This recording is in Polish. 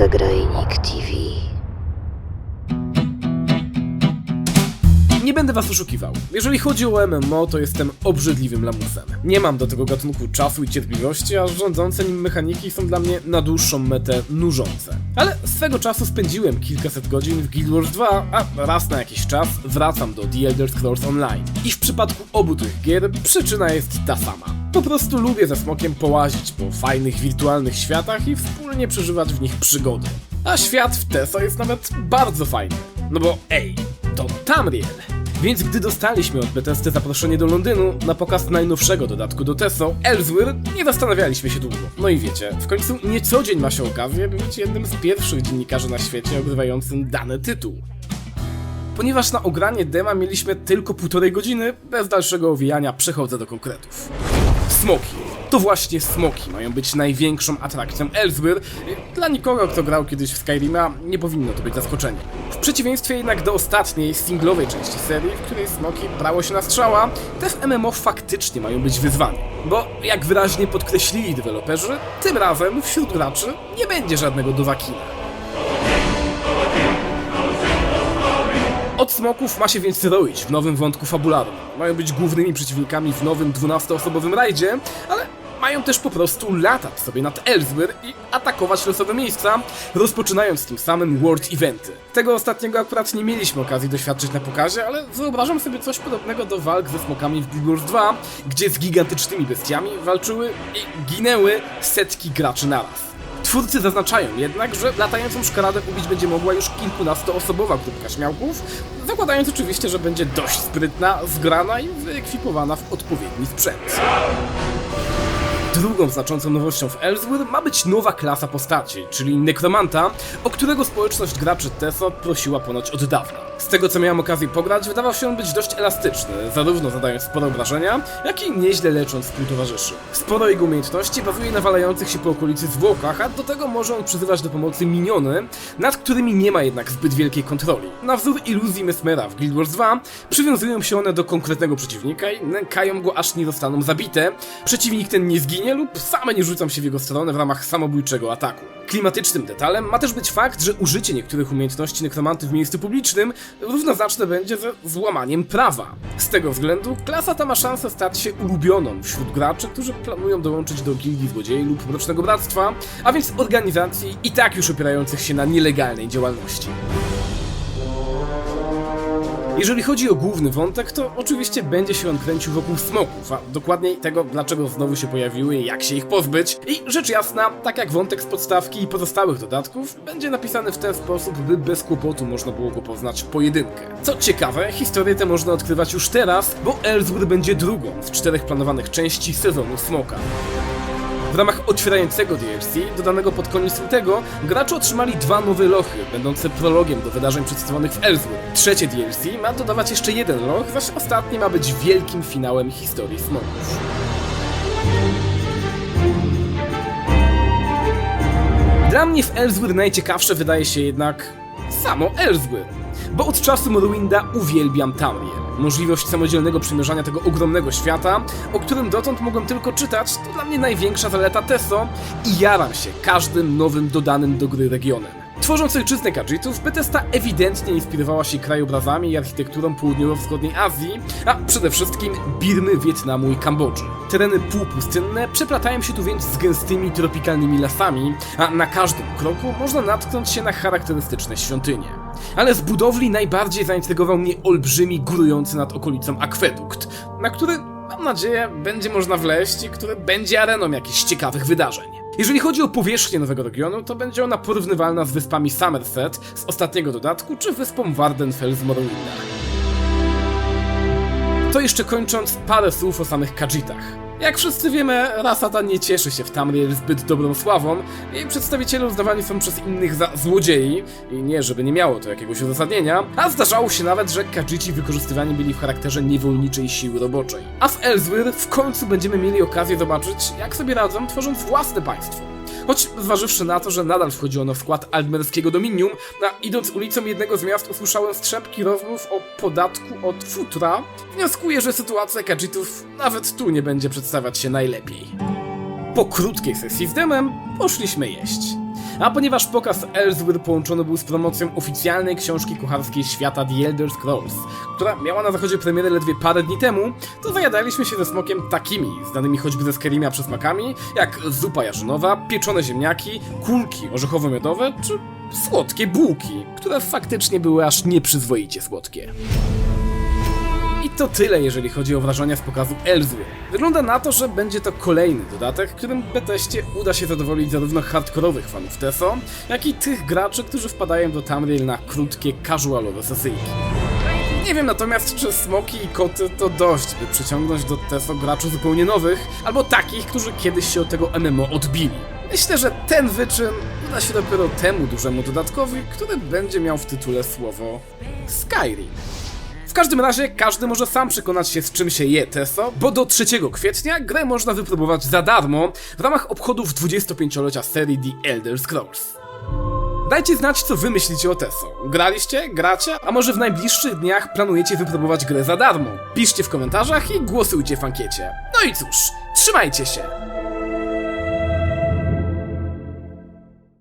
Zagrajnik TV. Nie będę was oszukiwał. Jeżeli chodzi o MMO, to jestem obrzydliwym lamusem. Nie mam do tego gatunku czasu i cierpliwości, a rządzące nim mechaniki są dla mnie na dłuższą metę nużące. Ale swego czasu spędziłem kilkaset godzin w Guild Wars 2, a raz na jakiś czas wracam do The Elder Scrolls Online. I w przypadku obu tych gier przyczyna jest ta sama. Po prostu lubię ze smokiem połazić po fajnych wirtualnych światach i wspólnie przeżywać w nich przygody. A świat w Teso jest nawet bardzo fajny. No bo ej, to Tamriel. Więc gdy dostaliśmy od Bethesdy zaproszenie do Londynu na pokaz najnowszego dodatku do Teso, Elsewhere, nie zastanawialiśmy się długo. No i wiecie, w końcu nie co dzień ma się okazję być jednym z pierwszych dziennikarzy na świecie ogrywającym dany tytuł. Ponieważ na ogranie dema mieliśmy tylko półtorej godziny, bez dalszego owijania przechodzę do konkretów. Smoki. To właśnie smoki mają być największą atrakcją Elsewhere. Dla nikogo, kto grał kiedyś w Skyrima, nie powinno to być zaskoczeniem. W przeciwieństwie jednak do ostatniej, singlowej części serii, w której smoki brało się na strzała, te w MMO faktycznie mają być wyzwaniem. Bo, jak wyraźnie podkreślili deweloperzy, tym razem wśród graczy nie będzie żadnego dowakina. Od smoków ma się więc roić w nowym wątku fabularnym. Mają być głównymi przeciwnikami w nowym 12-osobowym rajdzie, ale mają też po prostu latać sobie nad Elsewhere i atakować losowe miejsca, rozpoczynając tym samym World Eventy. Tego ostatniego akurat nie mieliśmy okazji doświadczyć na pokazie, ale wyobrażam sobie coś podobnego do walk ze smokami w Guild Wars 2, gdzie z gigantycznymi bestiami walczyły i ginęły setki graczy naraz. Twórcy zaznaczają jednak, że latającą szkaradę ubić będzie mogła już kilkunastoosobowa grupka śmiałków, zakładając oczywiście, że będzie dość sprytna, zgrana i wyekwipowana w odpowiedni sprzęt. Drugą znaczącą nowością w Elsewhere ma być nowa klasa postaci, czyli Nekromanta, o którego społeczność graczy TESO prosiła ponoć od dawna. Z tego co miałem okazję pograć, wydawał się on być dość elastyczny, zarówno zadając sporo obrażenia, jak i nieźle lecząc współtowarzyszy. Sporo jego umiejętności bazuje na walających się po okolicy zwłokach, a do tego może on przyzywać do pomocy miniony, nad którymi nie ma jednak zbyt wielkiej kontroli. Na wzór iluzji Mesmera w Guild Wars 2 przywiązują się one do konkretnego przeciwnika i nękają go aż nie zostaną zabite, przeciwnik ten nie zginie lub same nie rzucą się w jego stronę w ramach samobójczego ataku. Klimatycznym detalem ma też być fakt, że użycie niektórych umiejętności nekromanty w miejscu publicznym równoznaczne będzie ze złamaniem prawa. Z tego względu klasa ta ma szansę stać się ulubioną wśród graczy, którzy planują dołączyć do gildii złodziei lub mrocznego bractwa, a więc organizacji i tak już opierających się na nielegalnej działalności. Jeżeli chodzi o główny wątek, to oczywiście będzie się on kręcił wokół smoków, a dokładniej tego, dlaczego znowu się pojawiły i jak się ich pozbyć. I rzecz jasna, tak jak wątek z podstawki i pozostałych dodatków, będzie napisany w ten sposób, by bez kłopotu można było go poznać pojedynkę. Co ciekawe, historię tę można odkrywać już teraz, bo Elsewhere będzie drugą z czterech planowanych części sezonu Smoka. W ramach otwierającego DLC, dodanego pod koniec lutego, gracze otrzymali dwa nowe lochy, będące prologiem do wydarzeń przedstawionych w Elsewhere. Trzecie DLC ma dodawać jeszcze jeden loch, zaś ostatni ma być wielkim finałem historii smoków. Dla mnie w Elsewhere najciekawsze wydaje się jednak samo Elsewhere. Bo od czasu Morrowinda uwielbiam Tamriel. Możliwość samodzielnego przemierzania tego ogromnego świata, o którym dotąd mogłem tylko czytać, to dla mnie największa zaleta Teso i jaram się każdym nowym dodanym do gry regionem. Tworząc ojczyznę Khajiitów, Bethesda ewidentnie inspirowała się krajobrazami i architekturą południowo-wschodniej Azji, a przede wszystkim Birmy, Wietnamu i Kambodży. Tereny półpustynne przeplatają się tu więc z gęstymi tropikalnymi lasami, a na każdym kroku można natknąć się na charakterystyczne świątynie. Ale z budowli najbardziej zaintrygował mnie olbrzymi, górujący nad okolicą akwedukt, na który, mam nadzieję, będzie można wleźć i który będzie areną jakichś ciekawych wydarzeń. Jeżeli chodzi o powierzchnię nowego regionu, to będzie ona porównywalna z wyspami Somerset z ostatniego dodatku, czy wyspą Wardenfell z Morrowinda. To jeszcze kończąc, parę słów o samych Khajiitach. Jak wszyscy wiemy, rasa ta nie cieszy się w Tamriel zbyt dobrą sławą. Jej przedstawiciele uznawani są przez innych za złodziei i nie, żeby nie miało to jakiegoś uzasadnienia, a zdarzało się nawet, że Khajici wykorzystywani byli w charakterze niewolniczej siły roboczej. A w Elsewhere w końcu będziemy mieli okazję zobaczyć, jak sobie radzą, tworząc własne państwo. Choć zważywszy na to, że nadal wchodzi ono w skład altmerskiego dominium, a idąc ulicą jednego z miast usłyszałem strzepki rozmów o podatku od futra, wnioskuję, że sytuacja Khajiitów nawet tu nie będzie przedstawiać się najlepiej. Po krótkiej sesji z demem poszliśmy jeść. A ponieważ pokaz Elsewhere połączony był z promocją oficjalnej książki kucharskiej świata The Elder Scrolls, która miała na zachodzie premierę ledwie parę dni temu, to zajadaliśmy się ze smokiem takimi, znanymi choćby ze Skyrimia przysmakami, jak zupa jarzynowa, pieczone ziemniaki, kulki orzechowo-miodowe czy słodkie bułki, które faktycznie były aż nieprzyzwoicie słodkie. To tyle, jeżeli chodzi o wrażenia z pokazu Elsewhere. Wygląda na to, że będzie to kolejny dodatek, którym Bethesdzie uda się zadowolić zarówno hardkorowych fanów TESO, jak i tych graczy, którzy wpadają do Tamriel na krótkie, casualowe sesyjki. Nie wiem natomiast, czy smoki i koty to dość, by przyciągnąć do TESO graczy zupełnie nowych, albo takich, którzy kiedyś się od tego MMO odbili. Myślę, że ten wyczyn uda się dopiero temu dużemu dodatkowi, który będzie miał w tytule słowo Skyrim. W każdym razie każdy może sam przekonać się z czym się je TESO, bo do 3 kwietnia grę można wypróbować za darmo w ramach obchodów 25-lecia serii The Elder Scrolls. Dajcie znać, co wy myślicie o TESO. Graliście? Gracie? A może w najbliższych dniach planujecie wypróbować grę za darmo? Piszcie w komentarzach i głosujcie w ankiecie. No i cóż, trzymajcie się!